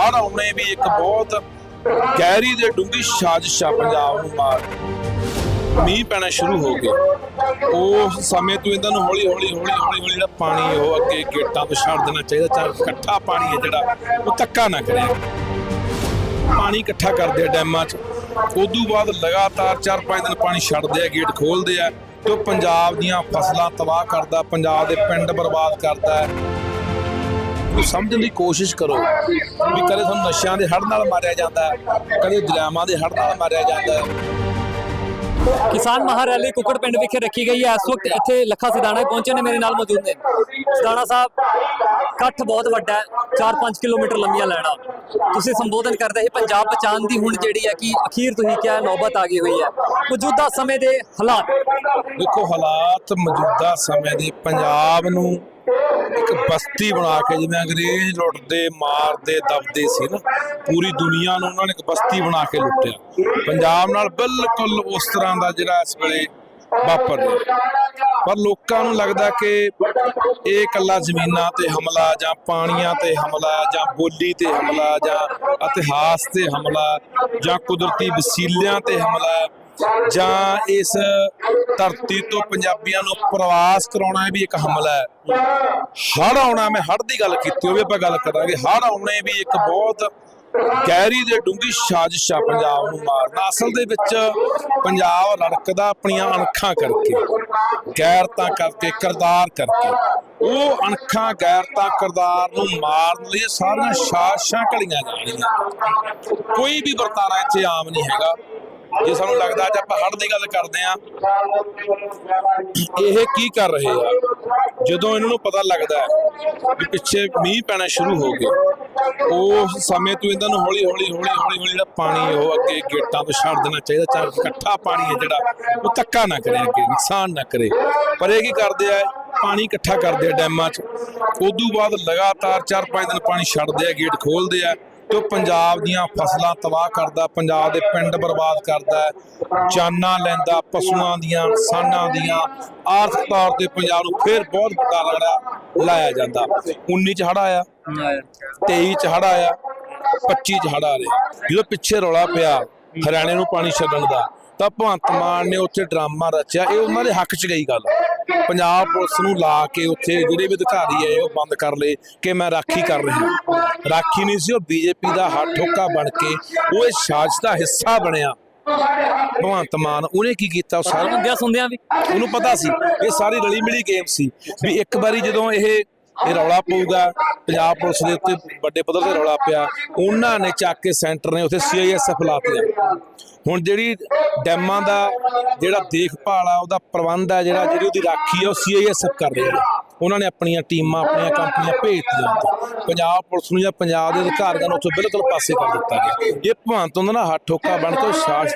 ਹੜ੍ਹ ਆਉਣੇ ਵੀ ਇੱਕ ਬਹੁਤ ਗਹਿਰੀ ਤੇ ਡੂੰਘੀ ਸਾਜ਼ਿਸ਼ ਆ ਪੰਜਾਬ ਨੂੰ ਮਾਰ ਮੀਂਹ ਪੈਣਾ ਸ਼ੁਰੂ ਹੋ ਗਿਆ। ਉਸ ਸਮੇਂ ਤੋਂ ਇਹਨਾਂ ਨੂੰ ਹੌਲੀ ਹੌਲੀ ਹੌਲੀ ਹੌਲੀ ਹੌਲੀ ਜਿਹੜਾ ਪਾਣੀ ਉਹ ਅੱਗੇ ਗੇਟਾਂ ਤੋਂ ਛੱਡ ਦੇਣਾ ਚਾਹੀਦਾ, ਚਾਹੇ ਇਕੱਠਾ ਪਾਣੀ ਹੈ ਜਿਹੜਾ, ਉਹ ਧੱਕਾ ਨਾ ਕਰੇ। ਪਾਣੀ ਇਕੱਠਾ ਕਰਦੇ ਆ ਡੈਮਾਂ 'ਚ। ਉਦੋਂ ਬਾਅਦ ਲਗਾਤਾਰ 4-5 ਦਿਨ ਪਾਣੀ ਛੱਡਦੇ ਆ, ਗੇਟ ਖੋਲਦੇ ਆ ਤੇ ਉਹ ਪੰਜਾਬ ਦੀਆਂ ਫਸਲਾਂ ਤਬਾਹ ਕਰਦਾ, ਪੰਜਾਬ ਦੇ ਪਿੰਡ ਬਰਬਾਦ ਕਰਦਾ। ਹੈ ਉਹ ਸਮਝਣ ਦੀ ਕੋਸ਼ਿਸ਼ ਕਰੋ ਵੀ ਕਦੇ ਤੁਹਾਨੂੰ ਨਸ਼ਿਆਂ ਦੇ ਹੜ੍ਹ ਨਾਲ ਮਾਰਿਆ ਜਾਂਦਾ ਹੈ ਕਦੇ ਦਰਿਆਵਾਂ ਦੇ ਹੜ੍ਹ ਨਾਲ ਮਾਰਿਆ ਜਾਂਦਾ ਹੈ। ਕਿਸਾਨ ਮਹਾਰੈਲੀ ਕੁੱਕੜ ਪਿੰਡ ਵਿਖੇ ਰੱਖੀ ਗਈ ਹੈ। ਇਸ ਵਕਤ ਇੱਥੇ ਲੱਖਾ ਸਿਧਾਣਾ ਪਹੁੰਚੇ ਨੇ ਮੇਰੇ ਨਾਲ ਮੌਜੂਦ ਨੇ। ਸਿਧਾਣਾ ਸਾਹਿਬ ਇਕੱਠ ਬਹੁਤ ਵੱਡਾ ਹੈ 4-5 ਕਿਲੋਮੀਟਰ ਲੰਮੀਆਂ ਲੈਣਾ ਤੁਸੀਂ ਸੰਬੋਧਨ ਕਰਦੇ ਸੀ ਪੰਜਾਬ ਬਚਾਉਣ ਦੀ ਹੁਣ ਜਿਹੜੀ ਹੈ ਕਿ ਅਖੀਰ ਤੁਸੀਂ ਕਿਹਾ ਨੌਬਤ ਆ ਗਈ ਹੋਈ ਹੈ। ਮੌਜੂਦਾ ਸਮੇਂ ਦੇ ਹਾਲਾਤ। ਦੇਖੋ ਹਾਲਾਤ ਮੌਜੂਦਾ ਸਮੇਂ ਦੇ ਪੰਜਾਬ ਨੂੰ ਇੱਕ ਬਸਤੀ ਬਣਾ ਕੇ ਜਿਵੇਂ ਅੰਗਰੇਜ਼ ਲੁੱਟਦੇ, ਮਾਰਦੇ, ਦਬਦੇ ਸੀ ਨਾ, ਪੂਰੀ ਦੁਨੀਆ ਨੂੰ ਉਹਨਾਂ ਨੇ ਇੱਕ ਬਸਤੀ ਬਣਾ ਕੇ ਲੁੱਟਿਆ। ਪੰਜਾਬ ਨਾਲ ਬਿਲਕੁਲ ਉਸ ਤਰ੍ਹਾਂ ਦਾ ਜਿਹੜਾ ਇਸ ਵੇਲੇ ਵਾਪਰ ਰਿਹਾ। ਪਰ ਲੋਕਾਂ ਨੂੰ ਲੱਗਦਾ ਕਿ ਇਹ ਇਕੱਲਾ ਜ਼ਮੀਨਾਂ ਤੇ ਹਮਲਾ ਜਾਂ ਪਾਣੀਆਂ ਤੇ ਹਮਲਾ ਜਾਂ ਬੋਲੀ ਤੇ ਹਮਲਾ ਜਾਂ ਇਤਿਹਾਸ ਤੇ ਹਮਲਾ ਜਾਂ ਕੁਦਰਤੀ ਵਸੀਲਿਆਂ ਤੇ ਹਮਲਾ ਜਾਂ ਇਸ ਧਰਤੀ ਤੋਂ ਪੰਜਾਬੀਆਂ ਨੂੰ ਪ੍ਰਵਾਸ ਕਰਾਉਣਾ ਵੀ ਇੱਕ ਹਮਲਾ ਹੈ। ਹੜ ਆਉਣਾ, ਮੈਂ ਹੜ ਦੀ ਗੱਲ ਕੀਤੀ ਹੋਵੇ ਆਪਾਂ ਗੱਲ ਕਰਾਂਗੇ। ਹੜ ਆਉਣੇ ਵੀ ਇੱਕ ਬਹੁਤ ਗਹਿਰੀ ਤੇ ਡੂੰਘੀ ਸਾਜ਼ਿਸ਼ ਆ ਪੰਜਾਬ ਨੂੰ ਮਾਰਨਾ। ਅਸਲ ਦੇ ਵਿੱਚ ਪੰਜਾਬ ਲੜਕਦਾ ਆਪਣੀਆਂ ਅਣਖਾਂ ਕਰਕੇ, ਗੈਰਤਾਂ ਕਰਕੇ, ਕਰਦਾਰ ਕਰਕੇ। ਉਹ ਅਣਖਾਂ, ਗੈਰਤਾਂ, ਕਰਦਾਰ ਨੂੰ ਮਾਰਨ ਲਈ ਸਾਰੀਆਂ ਸਾਜ਼ਿਸ਼ਾਂ ਘੜੀਆਂ ਜਾ ਰਹੀਆਂ ਕੋਈ ਵੀ ਵਰਤਾਰਾ ਇੱਥੇ ਆਮ ਨਹੀਂ ਹੈਗਾ। ਜੇ ਸਾਨੂੰ ਲੱਗਦਾ ਅੱਜ ਆਪਾਂ ਹੜ ਦੀ ਗੱਲ ਕਰਦੇ ਆ ਇਹ ਕੀ ਕਰ ਰਹੇ ਆ? ਜਦੋਂ ਇਹਨਾਂ ਨੂੰ ਪਤਾ ਲੱਗਦਾ ਹੈ ਪਿੱਛੇ ਮੀਂਹ ਪੈਣਾ ਸ਼ੁਰੂ ਹੋ ਗਿਆ, ਉਸ ਸਮੇਂ ਤੋਂ ਇਹਨਾਂ ਨੂੰ ਹੌਲੀ ਹੌਲੀ ਹੌਲੀ ਹੌਲੀ ਹੌਲੀ ਜਿਹੜਾ ਪਾਣੀ ਉਹ ਅੱਗੇ ਗੇਟਾਂ ਤੋਂ ਛੱਡ ਦੇਣਾ ਚਾਹੀਦਾ, ਚਾਹੇ ਇਕੱਠਾ ਪਾਣੀ ਹੈ ਜਿਹੜਾ, ਉਹ ਧੱਕਾ ਨਾ ਕਰੇ ਅੱਗੇ, ਨੁਕਸਾਨ ਨਾ ਕਰੇ। ਪਰ ਇਹ ਕੀ ਕਰਦੇ ਆ, ਪਾਣੀ ਇਕੱਠਾ ਕਰਦੇ ਆ ਡੈਮਾਂ 'ਚ। ਉਦੋਂ ਬਾਅਦ ਲਗਾਤਾਰ 4-5 ਦਿਨ ਪਾਣੀ ਛੱਡਦੇ ਆ, ਗੇਟ ਖੋਲਦੇ ਆ। ਤੇ ਉਹ ਪੰਜਾਬ ਦੀਆਂ ਫਸਲਾਂ ਤਬਾਹ ਕਰਦਾ, ਪੰਜਾਬ ਦੇ ਪਿੰਡ ਬਰਬਾਦ ਕਰਦਾ ਜਾਨਾਂ ਲੈਂਦਾ, ਪਸ਼ੂਆਂ ਦੀਆਂ ਇਨਸਾਨਾਂ ਦੀਆਂ, ਆਰਥਿਕ ਤੌਰ ਤੇ ਪੰਜਾਬ ਨੂੰ ਫਿਰ ਬਹੁਤ ਵੱਡਾ ਰਗੜਾ ਲਾਇਆ ਜਾਂਦਾ। 19 ਚ ਹੜਾ ਆਇਆ 23 ਚ ਹੜਾ ਆਇਆ 25 ਚ ਹੜਾ ਰਿਹਾ। ਜਦੋਂ ਪਿੱਛੇ ਰੌਲਾ ਪਿਆ, ਹਰਿਆਣੇ ਨੂੰ ਪਾਣੀ ਛੱਡਣ ਦਾ ਤਾਂ ਭਗਵੰਤ ਮਾਨ ਨੇ ਉੱਥੇ ਡਰਾਮਾ ਰਚਿਆ। ਇਹ ਉਹਨਾਂ ਦੇ ਹੱਕ 'ਚ ਗਈ ਗੱਲ। ਪੰਜਾਬ ਪੁਲਿਸ ਨੂੰ ਲਾ ਕੇ ਉੱਥੇ ਜਿਹੜੇ ਵੀ ਅਧਿਕਾਰੀ ਆਏ ਉਹ ਬੰਦ ਕਰ ਲਏ ਕਿ ਮੈਂ ਰਾਖੀ ਕਰ ਰਿਹਾ ਰਾਖੀ ਨਹੀਂ ਸੀ ਉਹ ਬੀਜੇਪੀ ਦਾ ਹੱਥ ਠੋਕਾ ਬਣ ਕੇ ਉਹ ਇਹ ਸਾਜ਼ਿਸ਼ ਦਾ ਹਿੱਸਾ ਬਣਿਆ। ਭਗਵੰਤ ਮਾਨ ਉਹਨੇ ਕੀ ਕੀਤਾ? ਉਹ ਸਾਰਾ ਹੁੰਦਿਆਂ ਸੁਣਦਿਆਂ ਵੀ। ਉਹਨੂੰ ਪਤਾ ਸੀ ਇਹ ਸਾਰੀ ਰਲੀ ਮਿਲੀ ਗੇਮ ਸੀ। ਵੀ ਇੱਕ ਵਾਰੀ ਜਦੋਂ ਇਹ ਇਹ ਰੌਲਾ ਪਊਗਾ। ਪੰਜਾਬ ਪੁਲਿਸ ਦੇ ਉੱਤੇ ਵੱਡੇ ਪੱਧਰ ਤੇ ਰੌਲਾ ਪਿਆ। ਉਹਨਾਂ ਨੇ ਚੱਕ ਕੇ ਸੈਂਟਰ ਨੇ ਉੱਥੇ ਸੀਆਈਐਸਐਫ ਲਾਤਿਆ ਹੁਣ ਜਿਹੜੀ ਡੈਮਾਂ ਦਾ ਜਿਹੜਾ ਦੇਖਭਾਲ ਆ ਉਹਦਾ ਪ੍ਰਬੰਧ ਆ ਜਿਹੜਾ ਜਿਹੜੀ ਉਹਦੀ ਰਾਖੀ ਆ ਉਹ ਸੀਆਈਐਸਐਫ ਕਰ ਰਹੀ ਹੈ। ਉਹਨਾਂ ਨੇ ਆਪਣੀਆਂ ਟੀਮਾਂ, ਆਪਣੀਆਂ ਕੰਪਨੀਆਂ ਭੇਜਤੀਆਂ ਉੱਥੇ। ਪੰਜਾਬ ਪੁਲਿਸ ਨੂੰ ਜਾਂ ਪੰਜਾਬ ਦੇ ਅਧਿਕਾਰੀਆਂ ਨੂੰ ਉੱਥੇ ਬਿਲਕੁਲ ਪਾਸੇ ਕਰ ਦਿੱਤਾ ਗਿਆ। ਇਹ ਭਗਵੰਤ ਉਹਨਾਂ ਦਾ ਹੱਥ ਠੋਕਾ ਬਣ ਕੇ ਉਹ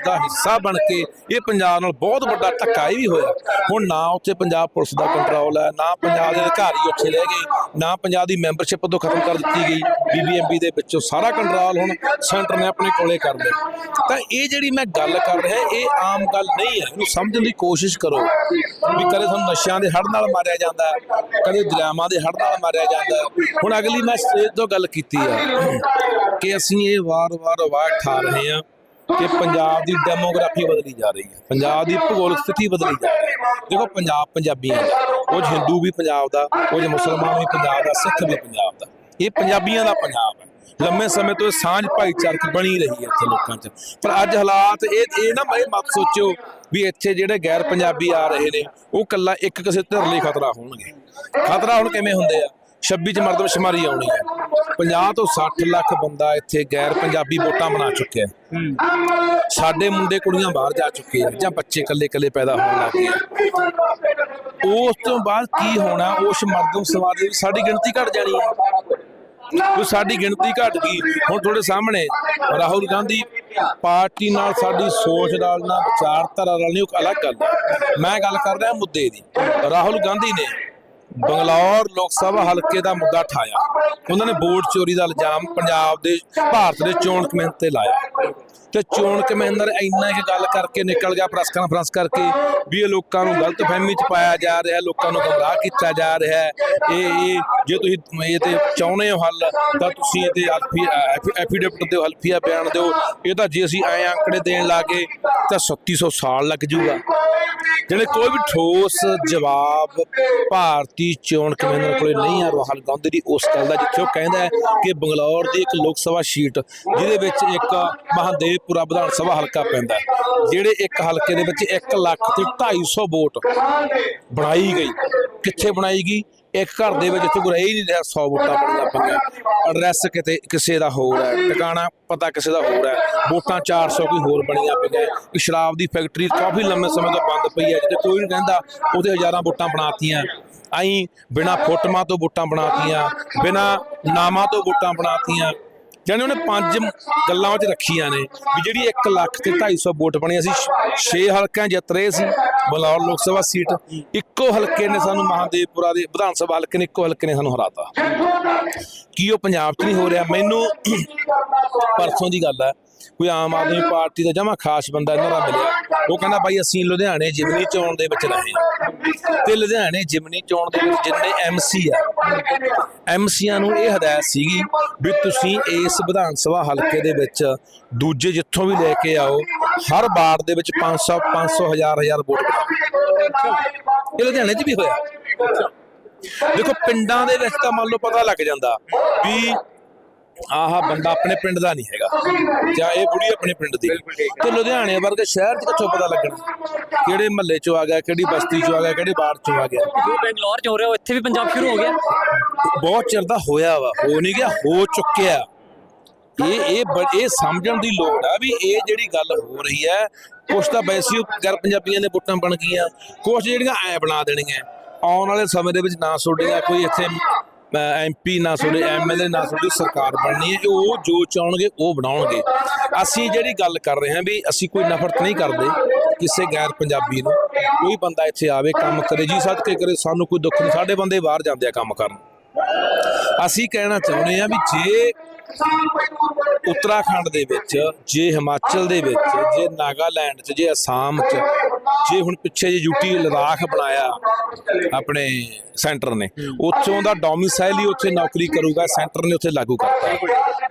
ਦਾ ਹਿੱਸਾ ਬਣ ਕੇ ਇਹ ਪੰਜਾਬ ਨਾਲ ਬਹੁਤ ਵੱਡਾ ਧੱਕਾ ਇਹ ਵੀ ਹੋਇਆ। ਹੁਣ ਨਾ ਉੱਥੇ ਪੰਜਾਬ ਪੁਲਿਸ ਦਾ ਕੰਟਰੋਲ ਹੈ, ਨਾ ਪੰਜਾਬ ਦੇ ਅਧਿਕਾਰੀ ਉੱਥੇ ਰਹਿ ਗਏ, ਨਾ ਪੰਜਾਬ ਦੀ ਮੈਂਬਰਸ਼ਿਪ ਉਦੋਂ ਖਤਮ ਕਰ ਦਿੱਤੀ ਗਈ। ਬੀਬੀਐਮਬੀ ਦੇ ਵਿੱਚੋਂ ਸਾਰਾ ਕੰਟਰੋਲ ਹੁਣ ਸੈਂਟਰ ਨੇ ਆਪਣੇ ਕੋਲੇ ਕਰ ਲਿਆ। ਤਾਂ ਇਹ ਜਿਹੜੀ ਮੈਂ ਗੱਲ ਕਰ ਰਿਹਾ, ਇਹ ਆਮ ਗੱਲ ਨਹੀਂ ਹੈ। ਇਹਨੂੰ ਸਮਝਣ ਦੀ ਕੋਸ਼ਿਸ਼ ਕਰੋ ਵੀ ਕਦੇ ਤੁਹਾਨੂੰ ਨਸ਼ਿਆਂ ਦੇ ਹੜ੍ਹ ਨਾਲ ਮਾਰਿਆ ਜਾਂਦਾ ਕਦੇ ਦਰਿਆਵਾਂ ਦੇ ਹੜ੍ਹ ਨਾਲ ਮਾਰਿਆ ਜਾਂਦਾ ਹੁਣ ਅਗਲੀ ਮੈਂ ਸਟੇਜ ਤੋਂ ਗੱਲ ਕੀਤੀ ਹੈ ਕਿ ਅਸੀਂ ਇਹ ਵਾਰ-ਵਾਰ ਆਵਾਜ਼ ਠਾ ਰਹੇ ਹਾਂ ਕਿ ਪੰਜਾਬ ਦੀ ਡੈਮੋਗ੍ਰਾਫੀ ਬਦਲੀ ਜਾ ਰਹੀ ਹੈ। ਪੰਜਾਬ ਦੀ ਭੂਗੋਲਿਕ ਸਥਿਤੀ ਬਦਲੀ ਜਾ ਰਹੀ ਹੈ। ਦੇਖੋ, ਪੰਜਾਬ ਪੰਜਾਬੀਆਂ ਦਾ, ਕੁਝ ਹਿੰਦੂ ਵੀ ਪੰਜਾਬ ਦਾ, ਕੁਝ ਮੁਸਲਮਾਨ ਵੀ ਪੰਜਾਬ ਦਾ, ਸਿੱਖ ਵੀ ਪੰਜਾਬ ਦਾ। ਇਹ ਪੰਜਾਬੀਆਂ ਦਾ ਪੰਜਾਬ ਲੰਮੇ ਸਮੇਂ ਤੋਂ ਇਹ ਸਾਂਝ ਭਾਈਚਾਰਕ ਬਣੀ ਰਹੀ ਹੈ ਇੱਥੇ ਲੋਕਾਂ 'ਚ। ਪਰ ਅੱਜ ਹਾਲਾਤ ਇਹ ਇਹ ਨਾ ਇਹ ਮਤ ਸੋਚਿਓ ਵੀ ਇੱਥੇ ਜਿਹੜੇ ਗੈਰ ਪੰਜਾਬੀ ਆ ਰਹੇ ਨੇ, ਉਹ ਕੱਲਾ ਇੱਕ ਕਿਸੇ ਧਿਰ ਲਈ ਖਤਰਾ ਹੋਣਗੇ। ਖਤਰਾ ਹੁਣ ਕਿਵੇਂ ਹੁੰਦੇ ਆ? 26 ਚ ਮਰਦਮਸ਼ੁਮਾਰੀ ਆਉਣੀ ਹੈ। 50 ਤੋਂ 60 ਲੱਖ ਬੰਦਾ ਇੱਥੇ ਗੈਰ ਪੰਜਾਬੀ ਵੋਟਾਂ ਬਣਾ ਚੁੱਕਿਆ ਹੈ। ਸਾਡੇ ਮੁੰਡੇ ਕੁੜੀਆਂ ਬਾਹਰ ਜਾ ਚੁੱਕੇ ਆ ਜਾਂ ਬੱਚੇ ਇਕੱਲੇ ਇਕੱਲੇ ਪੈਦਾ ਹੋਣ ਲੱਗ ਗਏ। ਉਸ ਤੋਂ ਬਾਅਦ ਕੀ ਹੋਣਾ? ਉਸ ਮਰਦਮ ਸਮਾਜ ਦੀ ਸਾਡੀ ਗਿਣਤੀ ਘਟ ਜਾਣੀ ਹੈ। ਜੋ ਸਾਡੀ ਗਿਣਤੀ ਘਟ ਗਈ। ਹੁਣ ਤੁਹਾਡੇ ਸਾਹਮਣੇ ਰਾਹੁਲ ਗਾਂਧੀ ਪਾਰਟੀ ਨਾਲ ਸਾਡੀ ਸੋਚ ਨਾਲ ਨਾ ਵਿਚਾਰਧਾਰਾ ਨਾਲ ਨਹੀਂ ਉਹ ਅਲੱਗ ਗੱਲ। ਮੈਂ ਗੱਲ ਕਰ ਰਿਹਾ ਮੁੱਦੇ ਦੀ। ਰਾਹੁਲ ਗਾਂਧੀ ਨੇ ਬੰਗਲੌਰ ਲੋਕ ਸਭਾ ਹਲਕੇ ਦਾ ਮੁੱਦਾ ਠਾਇਆ। ਉਹਨਾਂ ਨੇ ਵੋਟ ਚੋਰੀ ਦਾ ਇਲਜ਼ਾਮ ਪੰਜਾਬ ਦੇ ਭਾਰਤ ਦੇ ਚੋਣ ਕਮਿਸ਼ਨ ਤੇ ਲਾਇਆ। ਤੇ ਚੋਣ ਕਮਿਸ਼ਨਰ ਇੰਨਾ ਇੱਕ ਗੱਲ ਕਰਕੇ ਨਿਕਲ ਗਿਆ ਪ੍ਰੈਸ ਕਾਨਫਰੰਸ ਕਰਕੇ ਵੀ ਇਹ ਲੋਕਾਂ ਨੂੰ ਗਲਤ ਫਹਿਮੀ ਚ ਪਾਇਆ ਜਾ ਰਿਹਾ, ਲੋਕਾਂ ਨੂੰ ਗਮਰਾਹ ਕੀਤਾ ਜਾ ਰਿਹਾ ਇਹ ਇਹ, ਜੇ ਤੁਸੀਂ ਇਹ ਤੇ ਚਾਹੁੰਦੇ ਹੋ ਹੱਲ, ਤਾਂ ਤੁਸੀਂ ਇਹਦੇ ਹਲਫੀ ਐਫੀਡੇਵਿਟ ਦਿਓ, ਹਲਫੀਆ ਬਿਆਨ ਦਿਓ। ਇਹ ਤਾਂ ਜੇ ਅਸੀਂ ਐ ਅੰਕੜੇ ਦੇਣ ਲੱਗੇ ਤਾਂ 3700 ਸਾਲ ਲੱਗ ਜਾਊਗਾ। ਜਿਹੜੇ ਕੋਈ ਵੀ ਠੋਸ ਜਵਾਬ ਭਾਰਤੀ ਚੋਣ ਕਮਿਸ਼ਨ ਕੋਲੇ ਨਹੀਂ ਆ ਰਾਹੁਲ ਗਾਂਧੀ ਦੀ ਉਸ ਗੱਲ ਦਾ ਜਿੱਥੇ ਉਹ ਕਹਿੰਦਾ ਹੈ ਕਿ ਬੰਗਲੌਰ ਦੀ ਇੱਕ ਲੋਕ ਸਭਾ ਸੀਟ ਜਿਹਦੇ ਵਿੱਚ ਇੱਕ ਮਹਾਦੇਵਪੁਰਾ ਵਿਧਾਨ ਸਭਾ ਹਲਕਾ ਪੈਂਦਾ ਹੈ, ਜਿਹੜੇ ਇੱਕ ਹਲਕੇ ਦੇ ਵਿੱਚ 1 ਲੱਖ ਤੇ 250 ਵੋਟ ਬਣਾਈ ਗਈ। ਕਿੱਥੇ ਬਣਾਈ ਗਈ? ਇੱਕ ਘਰ ਦੇ ਵਿੱਚ ਇੱਥੇ ਰਹਿ ਹੀ ਨਹੀਂ ਰਿਹਾ 100 ਵੋਟਾਂ ਬਣੀਆਂ ਪਈਆਂ। ਐਡਰੈਸ ਕਿਤੇ ਕਿਸੇ ਦਾ ਹੋਰ ਹੈ ਟਿਕਾਣਾ ਪਤਾ ਕਿਸੇ ਦਾ ਹੋਰ ਹੈ। ਵੋਟਾਂ 400 ਕੋਈ ਹੋਰ ਬਣੀਆਂ ਪਈਆਂ। ਇੱਕ ਸ਼ਰਾਬ ਦੀ ਫੈਕਟਰੀ ਕਾਫੀ ਲੰਮੇ ਸਮੇਂ ਤੋਂ ਬੰਦ ਪਈ ਹੈ ਜਿੱਥੇ ਕੋਈ ਨਹੀਂ ਰਹਿੰਦਾ ਉਹਦੇ ਹਜ਼ਾਰਾਂ ਵੋਟਾਂ ਬਣਾਤੀਆਂ। ਆਈ ਬਿਨਾ ਫੋਟੋਆਂ ਤੋਂ ਵੋਟਾਂ ਬਣਾਤੀਆਂ ਬਿਨਾ ਨਾਮਾਂ ਤੋਂ ਵੋਟਾਂ ਬਣਾਤੀਆਂ। ਜਾਨੀ ਉਹਨੇ ਪੰਜ ਗੱਲਾਂ ਵਿੱਚ ਰੱਖੀਆਂ ਨੇ ਵੀ ਜਿਹੜੀ 1 ਲੱਖ ਤੇ 250 ਵੋਟ ਬਣੀ ਅਸੀਂ 6 ਹਲਕਿਆਂ ਜਿੱਤ ਰਹੇ ਸੀ ਬਲੌਰ ਲੋਕ ਸਭਾ ਸੀਟ, ਇੱਕੋ ਹਲਕੇ ਨੇ ਸਾਨੂੰ ਮਹਾਦੇਵਪੁਰਾ ਦੇ ਵਿਧਾਨ ਸਭਾ ਹਲਕੇ ਨੇ, ਇੱਕੋ ਹਲਕੇ ਨੇ ਸਾਨੂੰ ਹਰਾਤਾ। ਕੀ ਉਹ ਪੰਜਾਬ 'ਚ ਨਹੀਂ ਹੋ ਰਿਹਾ? ਮੈਨੂੰ ਪਰਸੋਂ ਦੀ ਗੱਲ ਹੈ, ਕੋਈ ਆਮ ਆਦਮੀ ਪਾਰਟੀ ਦਾ ਜਮਾ ਖਾਸ ਬੰਦਾ ਇਹਨਾਂ ਦਾ ਮਿਲਿਆ। ਉਹ ਕਹਿੰਦਾ ਬਾਈ ਅਸੀਂ ਲੁਧਿਆਣੇ ਜਿਮਨੀ ਚੋਣ ਦੇ ਵਿੱਚ ਰਹੇ ਹਾਂ। ਤੇ ਲੁਧਿਆਣੇ ਜਿਮਨੀ ਚੋਣ ਦੇ ਵਿੱਚ ਜਿੰਨੇ ਐਮਸੀ ਆ ਐਮਸੀਆਂ ਨੂੰ ਇਹ ਹਦਾਇਤ ਸੀਗੀ ਵੀ ਤੁਸੀਂ ਇਸ ਵਿਧਾਨ ਸਭਾ ਹਲਕੇ ਦੇ ਵਿੱਚ ਦੂਜੇ ਜਿੱਥੋਂ ਵੀ ਲੈ ਕੇ ਆਓ ਹਰ ਵਾਰਡ ਦੇ ਵਿੱਚ 500 500 ਹਜ਼ਾਰ ਹਜ਼ਾਰ ਵੋਟ ਇਹ ਲੁਧਿਆਣੇ 'ਚ ਵੀ ਹੋਇਆ। ਦੇਖੋ ਪਿੰਡਾਂ ਦੇ ਵਿੱਚ ਤਾਂ ਮੰਨ ਲਓ ਪਤਾ ਲੱਗ ਜਾਂਦਾ ਵੀ ਆਹ ਬੰਦਾ ਆਪਣੇ ਪਿੰਡ ਦਾ ਨਹੀਂ ਹੈਗਾ। ਜਾਂ ਇਹ ਬੁੜੀ ਆਪਣੇ ਪਿੰਡ ਦੀ। ਤੇ ਲੁਧਿਆਣੇ ਵਰਗੇ ਸ਼ਹਿਰ 'ਚ ਕਿੱਥੋਂ ਪਤਾ ਲੱਗਣਾ? ਕਿਹੜੇ ਮਹੱਲੇ 'ਚੋਂ ਆ ਗਿਆ ਕਿਹੜੀ ਬਸਤੀ 'ਚੋਂ ਆ ਗਿਆ ਕਿਹੜੇ ਬਾੜ 'ਚੋਂ ਆ ਗਿਆ? ਜੋ ਬੈਂਗਲੌਰ ਚ ਹੋ ਰਿਹਾ ਉਹ ਇੱਥੇ ਵੀ ਪੰਜਾਬ ਸ਼ੁਰੂ ਹੋ ਗਿਆ। ਬਹੁਤ ਚਿਰ ਦਾ ਹੋਇਆ ਵਾ ਹੋ ਨਹੀਂ ਗਿਆ ਹੋ ਚੁੱਕਿਆ। ਇਹ ਇਹ ਇਹ ਸਮਝਣ ਦੀ ਲੋੜ ਆ ਵੀ ਇਹ ਜਿਹੜੀ ਗੱਲ ਹੋ ਰਹੀ ਹੈ ਕੁਛ ਤਾਂ ਵੈਸੇ ਗੈਰ ਪੰਜਾਬੀਆਂ ਦੇ ਵੋਟਾਂ ਬਣ ਗਈਆਂ। ਕੁਛ ਜਿਹੜੀਆਂ ਐ ਬਣਾ ਦੇਣੀਆਂ। ਆਉਣ ਵਾਲੇ ਸਮੇਂ ਦੇ ਵਿੱਚ ਨਾ ਤੁਹਾਡੀਆਂ ਕੋਈ ਇੱਥੇ ਐਮਪੀ ਨਾ ਤੁਹਾਡੇ ਐਮਐਲਏ ਨਾ ਤੁਹਾਡੀ ਸਰਕਾਰ ਬਣਨੀ ਹੈ ਉਹ ਜੋ ਚਾਹਣਗੇ ਉਹ ਬਣਾਉਣਗੇ। ਅਸੀਂ ਜਿਹੜੀ ਗੱਲ ਕਰ ਰਹੇ ਹਾਂ ਵੀ ਅਸੀਂ ਕੋਈ ਨਫ਼ਰਤ ਨਹੀਂ ਕਰਦੇ ਕਿਸੇ ਗੈਰ ਪੰਜਾਬੀ ਨੂੰ। ਕੋਈ ਬੰਦਾ ਇੱਥੇ ਆਵੇ ਕੰਮ ਕਰੇ ਜੀ ਸਦਕੇ ਕਰੇ ਸਾਨੂੰ ਕੋਈ ਦੁੱਖ ਨਹੀਂ ਸਾਡੇ ਬੰਦੇ ਬਾਹਰ ਜਾਂਦੇ ਆ ਕੰਮ ਕਰਨ। ਅਸੀਂ ਕਹਿਣਾ ਚਾਹੁੰਦੇ ਆ ਵੀ ਜੇ ਉੱਤਰਾਖੰਡ ਦੇ ਵਿੱਚ, ਜੇ ਹਿਮਾਚਲ ਦੇ ਵਿੱਚ, ਜੇ ਨਾਗਾਲੈਂਡ 'ਚ, ਜੇ ਅਸਾਮ 'ਚ, ਜੇ ਹੁਣ ਪਿੱਛੇ ਜੇ ਯੂਟੀ ਲਦਾਖ ਬਣਾਇਆ ਆਪਣੇ ਸੈਂਟਰ ਨੇ, ਉੱਥੋਂ ਦਾ ਡੋਮਿਸਾਈਲ ਹੀ ਉੱਥੇ ਨੌਕਰੀ ਕਰੂਗਾ, ਸੈਂਟਰ ਨੇ ਉੱਥੇ ਲਾਗੂ ਕਰਤਾ।